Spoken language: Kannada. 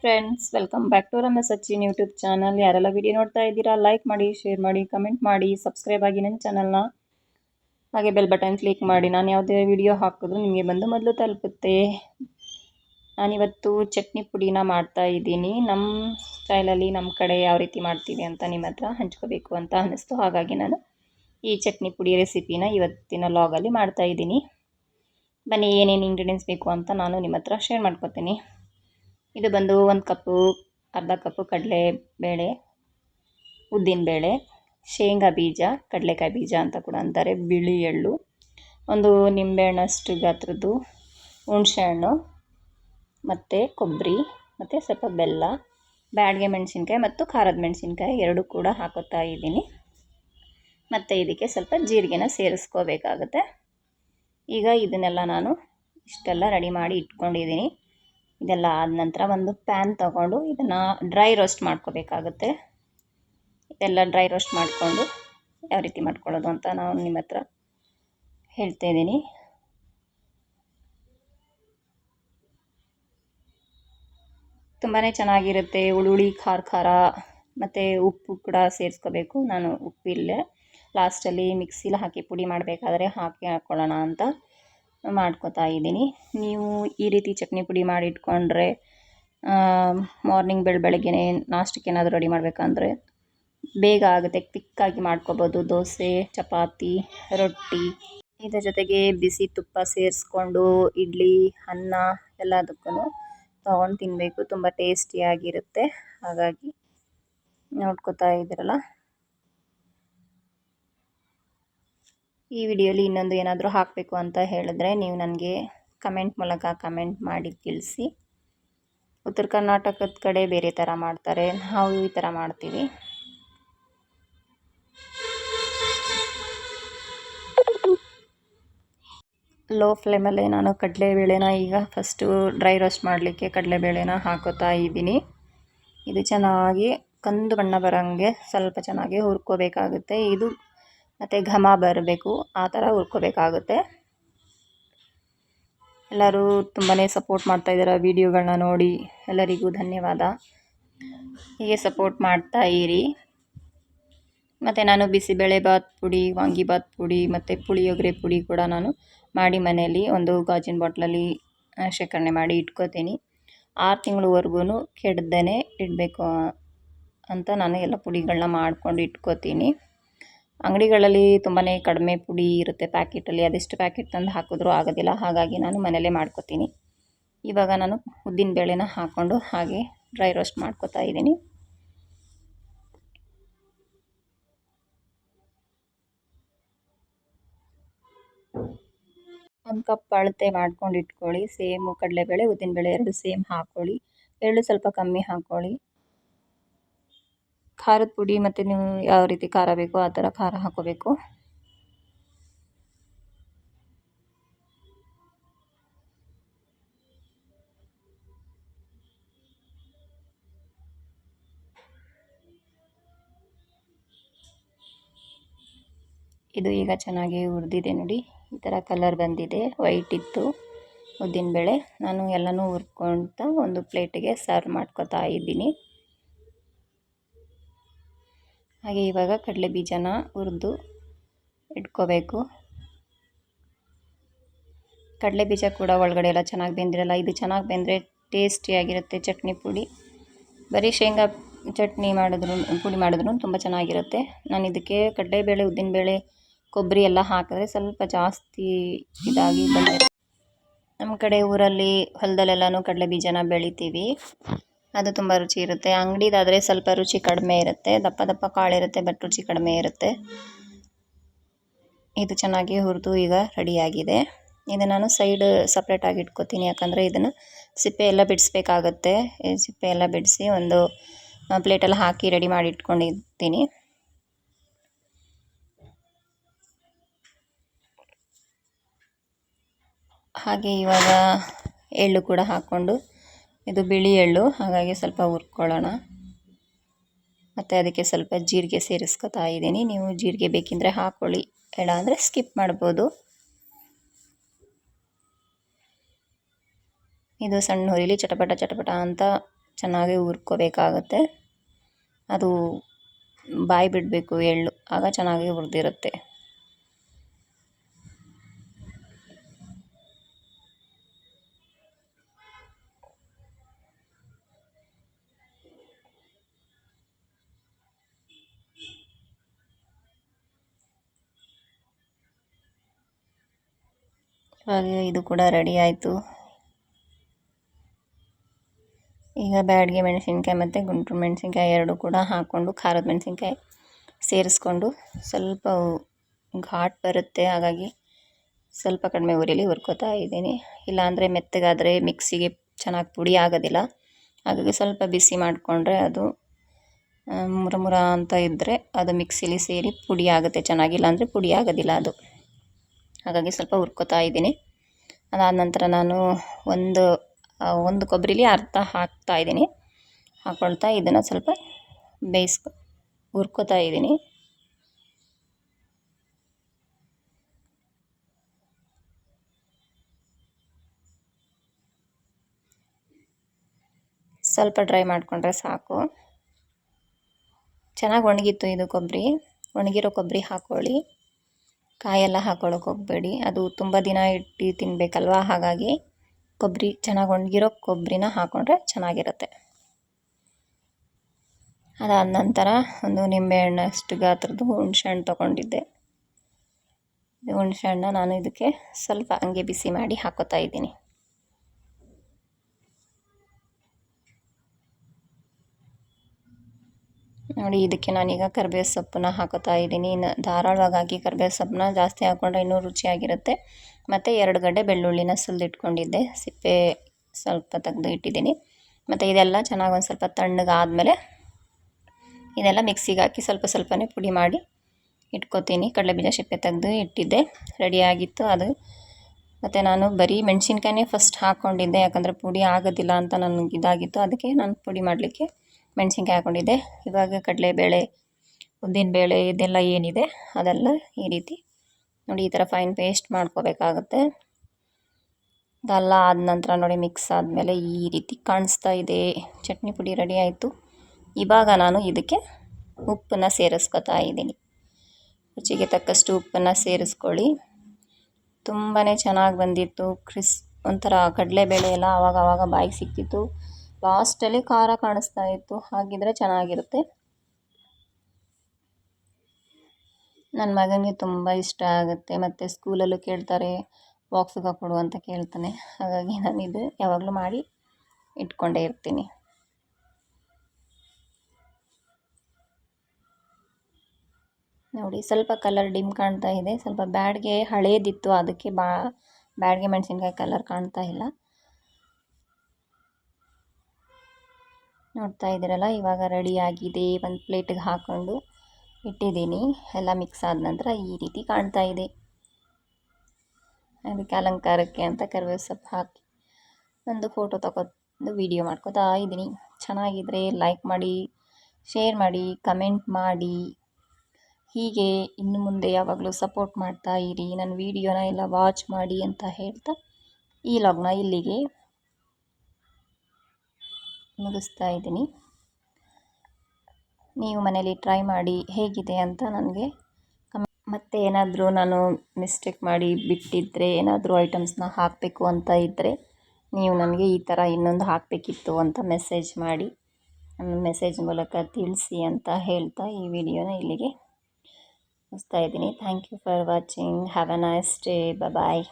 Friends welcome back to Rama Sachin YouTube channel ಯಾರೆಲ್ಲ ವಿಡಿಯೋ ನೋಡ್ತಾ ಇದ್ದೀರಾ ಲೈಕ್ ಮಾಡಿ ಶೇರ್ ಮಾಡಿ ಕಮೆಂಟ್ ಮಾಡಿ ಸಬ್ಸ್ಕ್ರೈಬ್ ಆಗಿ ನನ್ನ ಚಾನಲ್ನ ಹಾಗೆ ಬೆಲ್ ಬಟನ್ ಕ್ಲಿಕ್ ಮಾಡಿ, ನಾನು ಯಾವುದೇ ವಿಡಿಯೋ ಹಾಕಿದ್ರು ನಿಮಗೆ ಬಂದು ಮೊದಲು ತಲುಪುತ್ತೆ. ನಾನಿವತ್ತು ಚಟ್ನಿ ಪುಡಿನ ಮಾಡ್ತಾ ಇದ್ದೀನಿ. ನಮ್ಮ ಸ್ಟೈಲಲ್ಲಿ ನಮ್ಮ ಕಡೆ ಯಾವ ರೀತಿ ಮಾಡ್ತೀವಿ ಅಂತ ನಿಮ್ಮ ಹತ್ರ ಹಂಚ್ಕೋಬೇಕು ಅಂತ ಅನ್ನಿಸ್ತು. ಹಾಗಾಗಿ ನಾನು ಈ ಚಟ್ನಿ ಪುಡಿ ರೆಸಿಪಿನ ಇವತ್ತಿನ ಲಾಗಲ್ಲಿ ಮಾಡ್ತಾ ಇದ್ದೀನಿ. ಬನ್ನಿ ಏನೇನು ಇಂಗ್ರೀಡಿಯೆಂಟ್ಸ್ ಬೇಕು ಅಂತ ನಾನು ನಿಮ್ಮ ಹತ್ರ ಶೇರ್ ಮಾಡ್ಕೋತೀನಿ. ಇದು ಬಂದು ಒಂದು ಕಪ್ಪು, ಅರ್ಧ ಕಪ್ಪು ಕಡಲೆ ಬೇಳೆ ಉದ್ದಿನಬೇಳೆ ಶೇಂಗಾ ಬೀಜ, ಕಡಲೆಕಾಯಿ ಬೀಜ ಅಂತ ಕೂಡ ಅಂತಾರೆ. ಬಿಳಿ ಎಳ್ಳು, ಒಂದು ನಿಂಬೆಹಣ್ಣಷ್ಟು ಗಾತ್ರದ್ದು ಹುಣಸೆಹಣ್ಣು, ಮತ್ತು ಕೊಬ್ಬರಿ, ಮತ್ತು ಸ್ವಲ್ಪ ಬೆಲ್ಲ, ಬ್ಯಾಡಿಗೆ ಮೆಣಸಿನ್ಕಾಯಿ ಮತ್ತು ಖಾರದ ಮೆಣಸಿನ್ಕಾಯಿ ಎರಡೂ ಕೂಡ ಹಾಕೋತಾ ಇದ್ದೀನಿ. ಮತ್ತು ಇದಕ್ಕೆ ಸ್ವಲ್ಪ ಜೀರಿಗೆನ ಸೇರಿಸ್ಕೋಬೇಕಾಗುತ್ತೆ. ಈಗ ಇದನ್ನೆಲ್ಲ ನಾನು ಇಷ್ಟೆಲ್ಲ ರೆಡಿ ಮಾಡಿ ಇಟ್ಕೊಂಡಿದ್ದೀನಿ. ಇದೆಲ್ಲ ಆದ ನಂತರ ಒಂದು ಪ್ಯಾನ್ ತಗೊಂಡು ಇದನ್ನು ಡ್ರೈ ರೋಸ್ಟ್ ಮಾಡ್ಕೋಬೇಕಾಗುತ್ತೆ. ಇದೆಲ್ಲ ಡ್ರೈ ರೋಸ್ಟ್ ಮಾಡಿಕೊಂಡು ಯಾವ ರೀತಿ ಮಾಡ್ಕೊಳ್ಳೋದು ಅಂತ ನಾನು ನಿಮ್ಮ ಹತ್ರ ಹೇಳ್ತಾ ಇದ್ದೀನಿ. ತುಂಬಾ ಚೆನ್ನಾಗಿರುತ್ತೆ. ಹುಳುಳಿ ಖಾರ ಖಾರ ಮತ್ತು ಉಪ್ಪು ಕೂಡ ಸೇರಿಸ್ಕೋಬೇಕು. ನಾನು ಉಪ್ಪಿಲ್ಲೇ ಲಾಸ್ಟಲ್ಲಿ ಮಿಕ್ಸಿಲಿ ಹಾಕಿ ಪುಡಿ ಮಾಡಬೇಕಾದ್ರೆ ಹಾಕಿ ಹಾಕ್ಕೊಳ್ಳೋಣ ಅಂತ ಮಾಡ್ಕೋತಾ ಇದ್ದೀನಿ. ನೀವು ಈ ರೀತಿ ಚಟ್ನಿ ಪುಡಿ ಮಾಡಿ ಇಟ್ಕೊಂಡ್ರೆ ಮಾರ್ನಿಂಗ್ ಬೆಳ, ಬೆಳಗ್ಗೆನೇ ನಾಷ್ಟಕ್ಕೆ ಏನಾದರೂ ರೆಡಿ ಮಾಡಬೇಕಂದ್ರೆ ಬೇಗ ಆಗುತ್ತೆ. ಕ್ವಿಕ್ಕಾಗಿ ಮಾಡ್ಕೋಬೋದು. ದೋಸೆ, ಚಪಾತಿ, ರೊಟ್ಟಿ. ಇದರ ಜೊತೆಗೆ ಬಿಸಿ ತುಪ್ಪ ಸೇರಿಸ್ಕೊಂಡು ಇಡ್ಲಿ, ಅನ್ನ ಎಲ್ಲದಕ್ಕೂ ತೊಗೊಂಡು ತಿನ್ನಬೇಕು ತುಂಬ ಟೇಸ್ಟಿಯಾಗಿರುತ್ತೆ ಹಾಗಾಗಿ ನೋಡ್ಕೋತಾ ಇದ್ದೀರಲ್ಲ? ಈ ವಿಡಿಯೋಲಿ ಇನ್ನೊಂದು ಏನಾದರೂ ಹಾಕಬೇಕು ಅಂತ ಹೇಳಿದ್ರೆ ನೀವು ನನಗೆ ಕಮೆಂಟ್ ಮೂಲಕ ಕಮೆಂಟ್ ಮಾಡಿ ತಿಳಿಸಿ. ಉತ್ತರ ಕರ್ನಾಟಕದ ಕಡೆ ಬೇರೆ ಥರ ಮಾಡ್ತಾರೆ. ನಾವು ಈ ಥರ ಮಾಡ್ತೀವಿ. ಲೋ ಫ್ಲೇಮಲ್ಲೇ ನಾನು ಕಡಲೆಬೇಳೆನ ಈಗ ಫಸ್ಟು ಡ್ರೈ ರೋಸ್ಟ್ ಮಾಡಲಿಕ್ಕೆ ಕಡಲೆಬೇಳೆನ ಹಾಕೋತಾ ಇದ್ದೀನಿ. ಇದು ಚೆನ್ನಾಗಿ ಕಂದು ಬಣ್ಣ ಬರೋಂಗೆ ಸ್ವಲ್ಪ ಚೆನ್ನಾಗಿ ಹುರ್ಕೋಬೇಕಾಗುತ್ತೆ. ಇದು ಮತ್ತು ಘಮ ಬರಬೇಕು, ಆ ಥರ ಹುರ್ಕೋಬೇಕಾಗುತ್ತೆ. ಎಲ್ಲರೂ ತುಂಬಾ ಸಪೋರ್ಟ್ ಮಾಡ್ತಾಯಿದ್ದಾರೆ ವೀಡಿಯೋಗಳನ್ನ ನೋಡಿ. ಎಲ್ಲರಿಗೂ ಧನ್ಯವಾದ. ಹೀಗೆ ಸಪೋರ್ಟ್ ಮಾಡ್ತಾ ಇರಿ. ಮತ್ತು ನಾನು ಬಿಸಿಬೇಳೆ ಬಾತ್ ಪುಡಿ ವಾಂಗಿಬಾತ್ ಪುಡಿ, ಮತ್ತು ಪುಳಿಯೋಗರೆ ಪುಡಿ ಕೂಡ ನಾನು ಮಾಡಿ ಮನೆಯಲ್ಲಿ ಒಂದು ಗಾಜಿನ ಬಾಟ್ಲಲ್ಲಿ ಶೇಖರಣೆ ಮಾಡಿ ಇಟ್ಕೋತೀನಿ. ಆರು ತಿಂಗಳವರೆಗೂ ಕೆಡ್ದೇ ಇಡಬೇಕು ಅಂತ ನಾನು ಎಲ್ಲ ಪುಡಿಗಳನ್ನ ಮಾಡ್ಕೊಂಡು ಇಟ್ಕೋತೀನಿ. ಅಂಗಡಿಗಳಲ್ಲಿ ತುಂಬಾ ಕಡಿಮೆ ಪುಡಿ ಇರುತ್ತೆ ಪ್ಯಾಕೆಟಲ್ಲಿ. ಅದೆಷ್ಟು ಪ್ಯಾಕೆಟ್ ತಂದು ಹಾಕಿದ್ರೂ ಆಗೋದಿಲ್ಲ. ಹಾಗಾಗಿ ನಾನು ಮನೆಯಲ್ಲೇ ಮಾಡ್ಕೋತೀನಿ. ಇವಾಗ ನಾನು ಉದ್ದಿನ ಬೇಳೆನ ಹಾಕ್ಕೊಂಡು ಹಾಗೆ ಡ್ರೈ ರೋಸ್ಟ್ ಮಾಡ್ಕೋತಾ ಇದ್ದೀನಿ. ಒಂದು ಕಪ್ ಅಳತೆ ಮಾಡ್ಕೊಂಡು ಇಟ್ಕೊಳ್ಳಿ. ಸೇಮು ಕಡಲೆಬೇಳೆ ಉದ್ದಿನಬೇಳೆ ಎರಡು ಸೇಮ್ ಹಾಕ್ಕೊಳ್ಳಿ ಎಳ್ಳು ಸ್ವಲ್ಪ ಕಮ್ಮಿ ಹಾಕ್ಕೊಳ್ಳಿ ಖಾರದ ಪುಡಿ ಮತ್ತು ನೀವು ಯಾವ ರೀತಿ ಖಾರ ಬೇಕೋ ಆ ಥರ ಖಾರ ಹಾಕೋಬೇಕು. ಇದು ಈಗ ಚೆನ್ನಾಗಿ ಹುರಿದಿದೆ ನೋಡಿ. ಈ ಥರ ಕಲರ್ ಬಂದಿದೆ. ವೈಟ್ ಇತ್ತು ಉದ್ದಿನಬೇಳೆ ನಾನು ಎಲ್ಲನೂ ಹುರ್ಕೊಳ್ತಾ ಒಂದು ಪ್ಲೇಟಿಗೆ ಸರ್ವ್ ಮಾಡ್ಕೊತಾ ಇದ್ದೀನಿ. ಹಾಗೆ ಇವಾಗ ಕಡಲೆ ಬೀಜನ ಹುರಿದು ಇಟ್ಕೋಬೇಕು. ಕಡಲೆ ಬೀಜ ಕೂಡ ಒಳಗಡೆ ಎಲ್ಲ ಚೆನ್ನಾಗಿ ಬೆಂದಿರಲ್ಲ, ಇದು ಚೆನ್ನಾಗಿ ಬೆಂದರೆ ಟೇಸ್ಟಿಯಾಗಿರುತ್ತೆ ಚಟ್ನಿ ಪುಡಿ. ಬರೀ ಶೇಂಗಾ ಚಟ್ನಿ ಮಾಡಿದ್ರು, ಪುಡಿ ಮಾಡಿದ್ರು ತುಂಬ ಚೆನ್ನಾಗಿರುತ್ತೆ. ನಾನು ಇದಕ್ಕೆ ಕಡಲೆಬೇಳೆ, ಉದ್ದಿನಬೇಳೆ, ಕೊಬ್ಬರಿ ಎಲ್ಲ ಹಾಕಿದ್ರೆ ಸ್ವಲ್ಪ ಜಾಸ್ತಿ ಇದಾಗಿ ಬಂದಿರುತ್ತೆ. ನಮ್ಮ ಕಡೆ ಊರಲ್ಲಿ ಹೊಲದಲ್ಲೆಲ್ಲನೂ ಕಡಲೆ ಬೀಜನ ಬೆಳಿತೀವಿ. ಅದು ತುಂಬ ರುಚಿ ಇರುತ್ತೆ. ಅಂಗಡಿದಾದರೆ ಸ್ವಲ್ಪ ರುಚಿ ಕಡಿಮೆ ಇರುತ್ತೆ. ದಪ್ಪ ದಪ್ಪ ಕಾಳಿರುತ್ತೆ, ಬಟ್ ರುಚಿ ಕಡಿಮೆ ಇರುತ್ತೆ. ಇದು ಚೆನ್ನಾಗಿ ಹುರಿದು ಈಗ ರೆಡಿಯಾಗಿದೆ. ಇದು ನಾನು ಸೈಡ್ ಸಪ್ರೇಟಾಗಿ ಇಟ್ಕೋತೀನಿ. ಯಾಕಂದರೆ ಇದನ್ನು ಸಿಪ್ಪೆ ಎಲ್ಲ ಬಿಡಿಸ್ಬೇಕಾಗತ್ತೆ. ಸಿಪ್ಪೆ ಎಲ್ಲ ಬಿಡಿಸಿ ಒಂದು ಪ್ಲೇಟಲ್ಲಿ ಹಾಕಿ ರೆಡಿ ಮಾಡಿ ಇಟ್ಕೊಂಡಿರ್ತೀನಿ ಹಾಗೆ ಇವಾಗ ಎಳ್ಳು ಕೂಡ ಹಾಕ್ಕೊಂಡು ಇದು ಬಿಳಿ ಎಳ್ಳು, ಹಾಗಾಗಿ ಸ್ವಲ್ಪ ಹುರ್ಕೊಳ್ಳೋಣ. ಮತ್ತು ಅದಕ್ಕೆ ಸ್ವಲ್ಪ ಜೀರಿಗೆ ಸೇರಿಸ್ಕೊತಾ ಇದ್ದೀನಿ. ನೀವು ಜೀರಿಗೆ ಬೇಕಿದ್ದರೆ ಹಾಕ್ಕೊಳ್ಳಿ ಇಲ್ಲ ಅಂದರೆ ಸ್ಕಿಪ್ ಮಾಡ್ಬೋದು. ಇದು ಸಣ್ಣ ಹುರಿಲಿ, ಚಟಪಟ ಚಟಪಟ ಅಂತ ಚೆನ್ನಾಗಿ ಹುರ್ಕೋಬೇಕಾಗತ್ತೆ. ಅದು ಬಾಯಿ ಬಿಡಬೇಕು ಎಳ್ಳು, ಆಗ ಚೆನ್ನಾಗಿ ಹುರಿದಿರುತ್ತೆ. ಹಾಗೆ ಇದು ಕೂಡ ರೆಡಿ ಆಯಿತು. ಈಗ ಬ್ಯಾಡ್ಗೆ ಮೆಣಸಿನ್ಕಾಯಿ ಮತ್ತು ಗುಂಟೂರು ಮೆಣಸಿನ್ಕಾಯಿ ಎರಡು ಕೂಡ ಹಾಕ್ಕೊಂಡು ಖಾರದ ಮೆಣಸಿನ್ಕಾಯಿ ಸೇರಿಸ್ಕೊಂಡು ಸ್ವಲ್ಪ ಘಾಟ್ ಬರುತ್ತೆ. ಹಾಗಾಗಿ ಸ್ವಲ್ಪ ಕಡಿಮೆ ಉರಿಲಿ ಹುರ್ಕೋತಾ ಇದ್ದೀನಿ. ಇಲ್ಲಾಂದರೆ ಮೆತ್ತಗಾದರೆ ಮಿಕ್ಸಿಗೆ ಚೆನ್ನಾಗಿ ಪುಡಿ ಆಗೋದಿಲ್ಲ. ಹಾಗಾಗಿ ಸ್ವಲ್ಪ ಬಿಸಿ ಮಾಡಿಕೊಂಡ್ರೆ ಅದು ಮುರ ಅಂತ ಇದ್ದರೆ ಅದು ಮಿಕ್ಸಿಲಿ ಸೇರಿ ಪುಡಿ ಆಗುತ್ತೆ. ಚೆನ್ನಾಗಿಲ್ಲ ಅಂದರೆ ಪುಡಿ ಆಗೋದಿಲ್ಲ ಅದು. ಹಾಗಾಗಿ ಸ್ವಲ್ಪ ಹುರ್ಕೋತಾ ಇದ್ದೀನಿ. ಅದಾದ ನಂತರ ನಾನು ಒಂದು ಒಂದು ಕೊಬ್ಬರಿಲಿ ಅರ್ಧ ಹಾಕ್ತಾ ಇದ್ದೀನಿ. ಹಾಕ್ಕೊಳ್ತಾ ಇದನ್ನು ಸ್ವಲ್ಪ ಬೇಯಿಸ್ಕೊ ಹುರ್ಕೋತಾ ಇದ್ದೀನಿ. ಸ್ವಲ್ಪ ಡ್ರೈ ಮಾಡಿಕೊಂಡ್ರೆ ಸಾಕು. ಚೆನ್ನಾಗಿ ಒಣಗಿತ್ತು ಇದು ಕೊಬ್ಬರಿ. ಒಣಗಿರೋ ಕೊಬ್ಬರಿ ಹಾಕ್ಕೊಳ್ಳಿ ಕಾಯೆಲ್ಲ ಹಾಕೊಳ್ಳೋಕೆ ಹೋಗಬೇಡಿ. ಅದು ತುಂಬ ದಿನ ಇಟ್ಟು ತಿನ್ನಬೇಕಲ್ವ ಹಾಗಾಗಿ ಕೊಬ್ಬರಿ ಚೆನ್ನಾಗಿ ಒಣಗಿರೋ ಕೊಬ್ಬರಿನ ಹಾಕ್ಕೊಂಡ್ರೆ ಚೆನ್ನಾಗಿರುತ್ತೆ. ಅದಾದ ನಂತರ ಒಂದು ನಿಂಬೆಹಣ್ಣಷ್ಟು ಗಾತ್ರದ್ದು ಹುಣ್ಸೆಹಣ್ಣು ತೊಗೊಂಡಿದ್ದೆ. ಹುಣ್ಸೆಹಣ್ಣ ನಾನು ಇದಕ್ಕೆ ಸ್ವಲ್ಪ ಹಂಗೆ ಬಿಸಿ ಮಾಡಿ ಹಾಕೋತಾ ಇದ್ದೀನಿ. ನೋಡಿ, ಇದಕ್ಕೆ ನಾನೀಗ ಕರ್ಬೇವು ಸೊಪ್ಪನ್ನ ಹಾಕೋತಾ ಇದ್ದೀನಿ. ಇನ್ನು ಧಾರಾಳವಾಗಿ ಹಾಕಿ ಕರ್ಬೇವು ಸೊಪ್ಪನ್ನ ಜಾಸ್ತಿ ಹಾಕ್ಕೊಂಡ್ರೆ ಇನ್ನೂ ರುಚಿಯಾಗಿರುತ್ತೆ. ಮತ್ತು ಎರಡು ಗಡ್ಡೆ ಬೆಳ್ಳುಳ್ಳಿನ ಸುಲಿದಿಟ್ಕೊಂಡಿದ್ದೆ. ಸಿಪ್ಪೆ ಸ್ವಲ್ಪ ತೆಗೆದು ಇಟ್ಟಿದ್ದೀನಿ. ಮತ್ತು ಇದೆಲ್ಲ ಚೆನ್ನಾಗಿ ಒಂದು ಸ್ವಲ್ಪ ತಣ್ಣಗಾದಮೇಲೆ ಇದೆಲ್ಲ ಮಿಕ್ಸಿಗೆ ಹಾಕಿ ಸ್ವಲ್ಪ ಸ್ವಲ್ಪನೇ ಪುಡಿ ಮಾಡಿ ಇಟ್ಕೋತೀನಿ. ಕಡಲೆಬೀಜ ಸಿಪ್ಪೆ ತೆಗೆದು ಇಟ್ಟಿದ್ದೆ. ರೆಡಿಯಾಗಿತ್ತು ಅದು. ಮತ್ತು ನಾನು ಬರೀ ಮೆಣಸಿನ್ಕಾಯಿನೇ ಫಸ್ಟ್ ಹಾಕ್ಕೊಂಡಿದ್ದೆ ಯಾಕಂದರೆ ಪುಡಿ ಆಗೋದಿಲ್ಲ ಅಂತ ನನಗೆ ಇದಾಗಿತ್ತು. ಅದಕ್ಕೆ ನಾನು ಪುಡಿ ಮಾಡಲಿಕ್ಕೆ ಮೆಣಸಿನ್ಕಾಯಿ ಹಾಕ್ಕೊಂಡಿದ್ದೆ ಇವಾಗ ಕಡಲೆಬೇಳೆ ಉದ್ದಿನಬೇಳೆ ಇದೆಲ್ಲ ಏನಿದೆ ಅದೆಲ್ಲ ಈ ರೀತಿ ನೋಡಿ ಈ ಥರ ಫೈನ್ ಪೇಸ್ಟ್ ಮಾಡ್ಕೋಬೇಕಾಗುತ್ತೆ. ಅದೆಲ್ಲ ಆದ ನಂತರ ನೋಡಿ ಮಿಕ್ಸ್ ಆದಮೇಲೆ ಈ ರೀತಿ ಕಾಣಿಸ್ತಾ ಇದೆ. ಚಟ್ನಿ ಪುಡಿ ರೆಡಿ ಆಯಿತು. ಇವಾಗ ನಾನು ಇದಕ್ಕೆ ಉಪ್ಪನ್ನು ಸೇರಿಸ್ಕೊತಾ ಇದ್ದೀನಿ. ರುಚಿಗೆ ತಕ್ಕಷ್ಟು ಉಪ್ಪನ್ನು ಸೇರಿಸ್ಕೊಳ್ಳಿ. ತುಂಬಾ ಚೆನ್ನಾಗಿ ಬಂದಿತ್ತು. ಕ್ರಿಸ್ ಒಂಥರ ಕಡಲೆಬೇಳೆ ಎಲ್ಲ ಆವಾಗ ಆವಾಗ ಬಾಯಿಗೆ ಸಿಕ್ತಿತ್ತು. ಲಾಸ್ಟಲ್ಲಿ ಖಾರ ಕಾಣಿಸ್ತಾ ಇತ್ತು. ಹಾಗಿದ್ರೆ ಚೆನ್ನಾಗಿರುತ್ತೆ. ನನ್ನ ಮಗನಿಗೆ ತುಂಬ ಇಷ್ಟ ಆಗುತ್ತೆ. ಮತ್ತು ಸ್ಕೂಲಲ್ಲೂ ಕೇಳ್ತಾರೆ ಬಾಕ್ಸ್ಗೆ ಕೊಡು ಅಂತ ಕೇಳ್ತಾನೆ. ಹಾಗಾಗಿ ನಾನು ಇದು ಯಾವಾಗಲೂ ಮಾಡಿ ಇಟ್ಕೊಂಡೇ ಇರ್ತೀನಿ. ನೋಡಿ, ಸ್ವಲ್ಪ ಕಲರ್ ಡಿಮ್ ಕಾಣ್ತಾ ಇದೆ. ಸ್ವಲ್ಪ ಬ್ಯಾಡ್ಗೆ ಹಳೇದಿತ್ತು. ಅದಕ್ಕೆ ಬಾ, ಬ್ಯಾಡ್ಗೆ ಮೆಣಸಿನ್ಕಾಯಿ ಕಲರ್ ಕಾಣ್ತಾ ಇಲ್ಲ. ನೋಡ್ತಾ ಇದ್ದೀರಲ್ಲ, ಇವಾಗ ರೆಡಿಯಾಗಿದೆ ಒಂದು ಪ್ಲೇಟಿಗೆ ಹಾಕ್ಕೊಂಡು ಇಟ್ಟಿದ್ದೀನಿ. ಎಲ್ಲ ಮಿಕ್ಸ್ ಆದ ನಂತರ ಈ ರೀತಿ ಕಾಣ್ತಾ ಇದೆ. ಅದಕ್ಕೆ ಅಲಂಕಾರಕ್ಕೆ ಅಂತ ಕರಿಬೇವು ಸೊಪ್ಪು ಹಾಕಿ ಒಂದು ಫೋಟೋ ತಗೊಂಡು ವಿಡಿಯೋ ಮಾಡ್ಕೋತಾ ಇದ್ದೀನಿ. ಚೆನ್ನಾಗಿದ್ದರೆ ಲೈಕ್ ಮಾಡಿ ಶೇರ್ ಮಾಡಿ ಕಮೆಂಟ್ ಮಾಡಿ. ಹೀಗೆ ಇನ್ನು ಮುಂದೆ ಯಾವಾಗಲೂ ಸಪೋರ್ಟ್ ಮಾಡ್ತಾ ಇರಿ. ನನ್ನ ವೀಡಿಯೋನ ಎಲ್ಲ ವಾಚ್ ಮಾಡಿ ಅಂತ ಹೇಳ್ತಾ ಈ ಲಾಗ್ನ ಇಲ್ಲಿಗೆ ಮುಗಿಸ್ತಾ ಇದ್ದೀನಿ. ನೀವು ಮನೇಲಿ ಟ್ರೈ ಮಾಡಿ ಹೇಗಿದೆ ಅಂತ ನನಗೆ ಕಮ್, ಮತ್ತೆ ಏನಾದರೂ ನಾನು ಮಿಸ್ಟೇಕ್ ಮಾಡಿ ಬಿಟ್ಟಿದ್ದರೆ ಏನಾದರೂ ಐಟಮ್ಸ್ನ ಹಾಕಬೇಕು ಅಂತ ಇದ್ದರೆ ನೀವು ನನಗೆ ಈ ಥರ ಇನ್ನೊಂದು ಹಾಕಬೇಕಿತ್ತು ಅಂತ ಮೆಸೇಜ್ ಮಾಡಿ. ನನ್ನ ಮೆಸೇಜ್ ಮೂಲಕ ತಿಳಿಸಿ ಅಂತ ಹೇಳ್ತಾ ಈ ವಿಡಿಯೋನ ಇಲ್ಲಿಗೆ ಮುಗಿಸ್ತಾ ಇದ್ದೀನಿ. Thank you for watching. Have a nice day. Bye.